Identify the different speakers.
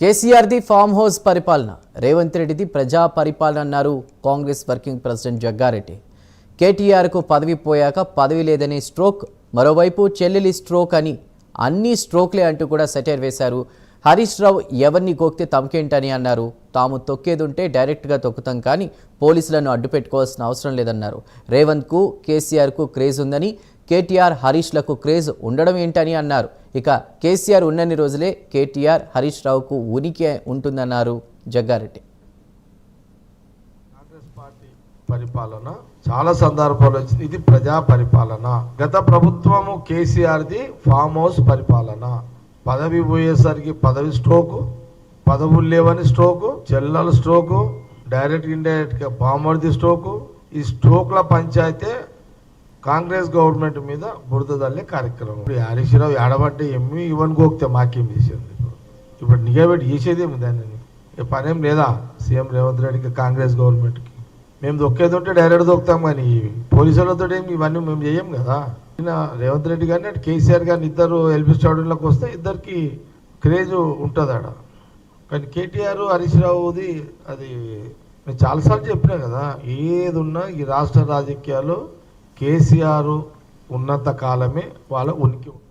Speaker 1: కేసీఆర్ది farm house పరిపాలన. రేవంత్ రెడ్డిది ప్రజా పరిపాలన అన్నారు కాంగ్రెస్ వర్కింగ్ ప్రెసిడెంట్ జగ్గారెడ్డి. కేటీఆర్కు పదవి పోయాక పదవి లేదని స్ట్రోక్ మరోవైపు చెల్లెలి స్ట్రోక్ అని అన్ని స్ట్రోక్లే అంటూ కూడా సెటైర్ వేశారు. హరీష్ రావు ఎవరిని గోక్తే తమకేంటని అన్నారు. తాము తొక్కేదుంటే డైరెక్ట్గా తొక్కుతాం కానీ పోలీసులను అడ్డు పెట్టుకోవాల్సిన అవసరం లేదన్నారు. రేవంత్కు కేసీఆర్కు క్రేజ్ ఉందని కేటీఆర్ హరీష్లకు క్రేజ్ ఉండడం ఏంటని అన్నారు. ఇక కేసీఆర్ ఉన్నన్ని రోజులే కేటీఆర్ హరీష్ రావుకు ఉనికి ఉంటుందన్నారు జగ్గారెడ్డి.
Speaker 2: కాంగ్రెస్ పార్టీ పరిపాలన చాలా సందర్భాలు వచ్చింది. ఇది ప్రజా పరిపాలన. గత ప్రభుత్వము కేసీఆర్ది ఫామ్ హౌస్ పరిపాలన. పదవి పోయేసరికి పదవి స్ట్రోకు పదవులు లేవని స్ట్రోకు చెల్లల స్ట్రోకు డైరెక్ట్ ఇండైరెక్ట్గా పామర్ది బామర్ది స్ట్రోకు ఈ స్ట్రోక్ల పంచాయతే కాంగ్రెస్ గవర్నమెంట్ మీద బురద తల్లే కార్యక్రమం. ఇప్పుడు హరీష్ రావు ఏడబట్టే ఎమ్మి ఇవన్నీ గోక్తే మాకేం చేసేది? ఇప్పుడు నిఘాబెట్టి చేసేదేమి దాన్ని? ఏ పనేం లేదా? సీఎం రేవంత్ రెడ్డికి కాంగ్రెస్ గవర్నమెంట్కి. మేము దొక్కేది ఉంటే డైరెక్ట్ దొక్కుతాం కానీ పోలీసులతో ఏమి ఇవన్నీ మేము చేయం కదా? ఈయన రేవంత్ రెడ్డి కానీ అటు కేసీఆర్ కానీ ఇద్దరు ఎల్బీ స్టాడియంలోకి వస్తే ఇద్దరికి క్రేజ్ ఉంటుంది ఆడ. కానీ కేటీఆర్ హరీష్ రావుది అది నేను చాలాసార్లు చెప్పినా కదా ఏది ఉన్నా ఈ రాష్ట్ర రాజకీయాలు కేసీఆర్ ఉన్నంత కాలమే వాళ్ళ ఉనికి ఉంటుంది